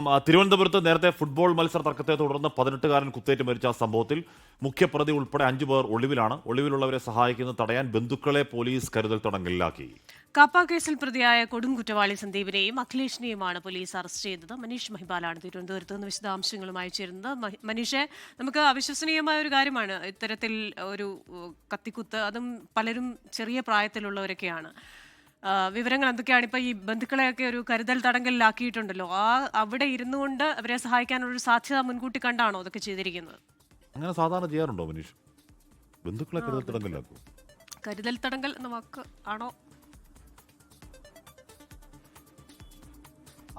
തിരുവനന്തപുരത്ത് നേരത്തെ ഫുട്ബോൾ മത്സര തർക്കത്തെ തുടർന്ന് പതിനെട്ടുകാരൻ കുത്തേറ്റ് മരിച്ച സംഭവത്തിൽ മുഖ്യപ്രതി ഉൾപ്പെടെ അഞ്ചു പേർ ഒളിവിലാണ്. ഒളിവിലുള്ളവരെ സഹായിക്കുന്നത് തടയാൻ ബന്ധുക്കളെ പോലീസ് കരുതൽ തടങ്കലിലാക്കി. കപ്പ കേസിൽ പ്രതിയായ കൊടുംകുറ്റവാളി സന്ദീപിനെയും അഖിലേഷിനെയുമാണ് പോലീസ് അറസ്റ്റ് ചെയ്തത്. മനീഷ് മഹിബാലാണ് തിരുവനന്തപുരത്ത് നിന്ന് വിശദാംശങ്ങളുമായി ചേരുന്നത്. മനീഷെ നമുക്ക് അവിശ്വസനീയമായ ഒരു കാര്യമാണ്. ഇത്തരത്തിൽ ഒരു കത്തിക്കുത്ത് അതും പലരും ചെറിയ പ്രായത്തിലുള്ളവരൊക്കെയാണ്. വിവരങ്ങൾ എന്തൊക്കെയാണ്? ഇപ്പൊ ഈ ബന്ധുക്കളെയൊക്കെ ഒരു കരുതൽ തടങ്കലിലാക്കിയിട്ടുണ്ടല്ലോ. ആ അവിടെ ഇരുന്നു കൊണ്ട് അവരെ സഹായിക്കാനുള്ള ഒരു സാധ്യത മുൻകൂട്ടി കണ്ടാണോ അതൊക്കെ ചെയ്തിരിക്കുന്നത്? അങ്ങനെ സാധാരണ ചെയ്യാറുണ്ടോ മനീഷ്? ബന്ധുക്കളെ കരുതൽ തടങ്കലിലാക്കും കരുതൽ തടങ്കൽ എന്ന വാക്ക് ആണോ?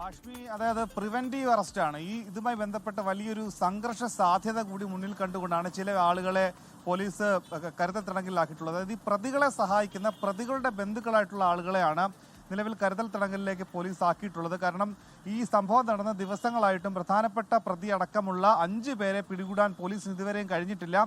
ആഷ്മി അതായത് പ്രിവെന്റീവ് അറസ്റ്റ് ആണ് ഈ ഇതുമായി ബന്ധപ്പെട്ട വലിയൊരു സംഘർഷ സാധ്യത കൂടി മുന്നിൽ കണ്ടുകൊണ്ടാണ് ചില ആളുകളെ പോലീസ് കരുതൽ തടങ്കലിലാക്കിയിട്ടുള്ളത്. അതായത് ഈ പ്രതികളെ സഹായിക്കുന്ന പ്രതികളുടെ ബന്ധുക്കളായിട്ടുള്ള ആളുകളെയാണ് നിലവിൽ കരുതൽ തടങ്കലിലേക്ക് പോലീസ് ആക്കിയിട്ടുള്ളത്. കാരണം ഈ സംഭവം നടന്ന ദിവസങ്ങളായിട്ടും പ്രധാനപ്പെട്ട പ്രതി അടക്കമുള്ള അഞ്ച് പേരെ പിടികൂടാൻ പോലീസിന് ഇതുവരെയും കഴിഞ്ഞിട്ടില്ല.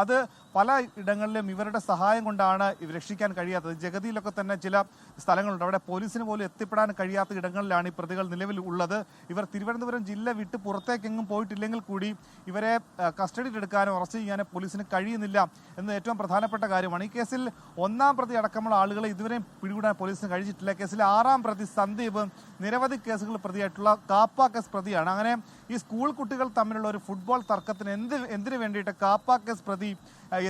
അത് പല ഇടങ്ങളിലും ഇവരുടെ സഹായം കൊണ്ടാണ് രക്ഷിക്കാൻ കഴിയാത്തത്. ജഗതിയിലൊക്കെ തന്നെ ചില സ്ഥലങ്ങളുണ്ട്. അവിടെ പോലീസിന് പോലും എത്തിപ്പെടാൻ കഴിയാത്ത ഇടങ്ങളിലാണ് ഈ പ്രതികൾ നിലവിൽ ഉള്ളത്. ഇവർ തിരുവനന്തപുരം ജില്ല വിട്ട് പുറത്തേക്കെങ്ങും പോയിട്ടില്ലെങ്കിൽ കൂടി ഇവരെ കസ്റ്റഡിയിലെടുക്കാനോ അറസ്റ്റ് ചെയ്യാനോ പോലീസിന് കഴിയുന്നില്ല. എന്ന് ഏറ്റവും പ്രധാനപ്പെട്ട കാര്യമാണ് ഈ കേസിൽ ഒന്നാം പ്രതി അടക്കമുള്ള ആളുകളെ ഇതുവരെയും പിടികൂടാൻ പോലീസിന് കഴിഞ്ഞിട്ടില്ല. കേസിൽ ആറാം പ്രതി സന്ദീപ് നിരവധി കേസുകൾ പ്രതിയായിട്ടുള്ള കാപ്പ കേസ് പ്രതിയാണ്. അങ്ങനെ ഈ സ്കൂൾ കുട്ടികൾ തമ്മിലുള്ള ഒരു ഫുട്ബോൾ തർക്കത്തിന് എന്ത് എന്തിനു വേണ്ടിയിട്ട് കാപ്പ കേസ് പ്രതി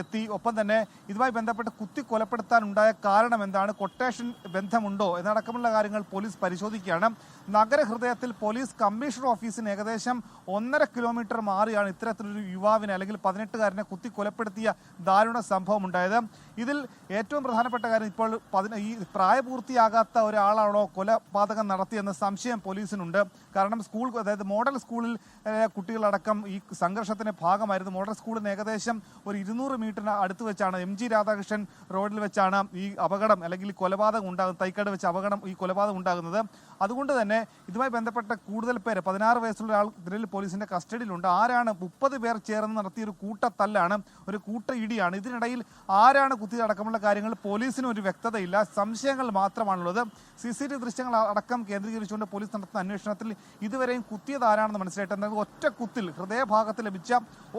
എത്തി? ഒപ്പം തന്നെ ഇതുമായി ബന്ധപ്പെട്ട് കുത്തി കൊലപ്പെടുത്താനുണ്ടായ കാരണം എന്താണ്? കൊട്ടേഷൻ ബന്ധമുണ്ടോ? എന്നടക്കമുള്ള കാര്യങ്ങൾ പോലീസ് പരിശോധിക്കുകയാണ്. നഗരഹൃദയത്തിൽ പോലീസ് കമ്മീഷണർ ഓഫീസിന് ഏകദേശം ഒന്നര കിലോമീറ്റർ മാറിയാണ് ഇത്തരത്തിലൊരു യുവാവിനെ അല്ലെങ്കിൽ പതിനെട്ടുകാരനെ കുത്തി കൊലപ്പെടുത്തിയ ദാരുണ സംഭവം ഉണ്ടായത് ഇതിൽ ഏറ്റവും പ്രധാനപ്പെട്ട കാര്യം ഇപ്പോൾ ഈ പ്രായപൂർത്തിയാകാത്ത ഒരാളാണോ കൊലപാതകം നടത്തിയെന്ന സംശയം പോലീസിനുണ്ട്. കാരണം സ്കൂൾ അതായത് മോഡൽ സ്കൂളിൽ കുട്ടികളടക്കം ഈ സംഘർഷത്തിന്റെ ഭാഗമായിരുന്നു. മോഡൽ സ്കൂളിന് ഏകദേശം ഒരു ഇരുന്നൂറ് മീറ്ററിന് അടുത്ത് വെച്ചാണ് എം ജി രാധാകൃഷ്ണൻ റോഡിൽ വെച്ചാണ് ഈ അപകടം അല്ലെങ്കിൽ കൊലപാതകം ഉണ്ടാകുന്നത് തൈക്കാട് വെച്ച് അപകടം ഈ കൊലപാതകം ഉണ്ടാകുന്നത്. അതുകൊണ്ട് തന്നെ ഇതുമായി ബന്ധപ്പെട്ട കൂടുതൽ പേര് പതിനാറ് വയസ്സുള്ള ഒരാൾ നിലവിൽ പോലീസിന്റെ കസ്റ്റഡിയിലുണ്ട്. ആരാണ് മുപ്പത് പേർ ചേർന്ന് നടത്തിയ ഒരു കൂട്ടത്തല്ലാണ് ഒരു കൂട്ട ഇടിയാണ് ഇതിനിടയിൽ ആരാണ് കുത്തിയതടക്കമുള്ള കാര്യങ്ങൾ പോലീസിന് ഒരു വ്യക്തതയില്ല. സംശയങ്ങൾ മാത്രമാണുള്ളത്. സി സി ടി വി ദൃശ്യങ്ങൾ അടക്കം കേന്ദ്രീകരിച്ചുകൊണ്ട് പോലീസ് നടത്തുന്ന അന്വേഷണത്തിൽ ഇതുവരെയും കുത്തിയത് ആരാണെന്ന് മനസ്സിലായിട്ട് ഒറ്റ കുത്തിൽ ഹൃദയഭാഗത്ത് ലഭിച്ച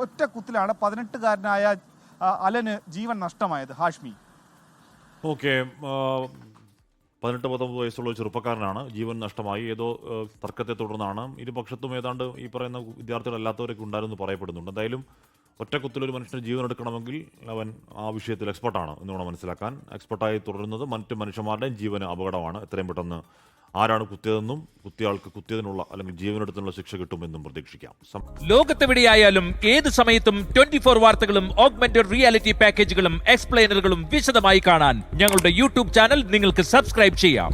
ഒറ്റ കുത്തിലാണ് പതിനെട്ടുകാരനായ അലന് ജീവൻ നഷ്ടമായത്. ഹാഷ്മി. ഓക്കെ പതിനെട്ട് പത്തൊമ്പത് വയസ്സുള്ള ചെറുപ്പക്കാരനാണ്. ജീവൻ നഷ്ടമായി. ഏതോ തർക്കത്തെ തുടർന്നാണ്. ഇരുപക്ഷത്തും ഏതാണ്ട് ഈ പറയുന്ന വിദ്യാർത്ഥികളല്ലാത്തവരൊക്കെ ഉണ്ടായിരുന്നു പറയപ്പെടുന്നുണ്ട്. എന്തായാലും ഒറ്റക്കുത്തിലൊരു മനുഷ്യന് ജീവൻ എടുക്കണമെങ്കിൽ അവൻ ആ വിഷയത്തിൽ എക്സ്പെർട്ടാണ് എന്ന് വേണം മനസ്സിലാക്കാൻ. എക്സ്പെർട്ടായി തുടരുന്നത് മറ്റ് മനുഷ്യന്മാരുടെയും ജീവന് അപകടമാണ്. എത്രയും പെട്ടെന്ന് ആരാണ് കുത്തിയതെന്നും കുത്തിയാൾക്ക് കുത്തിയതിനുള്ള അല്ലെങ്കിൽ ജീവനെടുത്തിനുള്ള ശിക്ഷ കിട്ടുമെന്നും പ്രതീക്ഷിക്കാം. ലോകത്തെവിടെയായാലും ഏത് സമയത്തും ട്വന്റി ഫോർ വാർത്തകളും ഓഗ്മെന്റഡ് റിയാലിറ്റി പാക്കേജുകളും എക്സ്പ്ലെയിനറുകളും വിശദമായി കാണാൻ ഞങ്ങളുടെ യൂട്യൂബ് ചാനൽ നിങ്ങൾക്ക് സബ്സ്ക്രൈബ് ചെയ്യാം.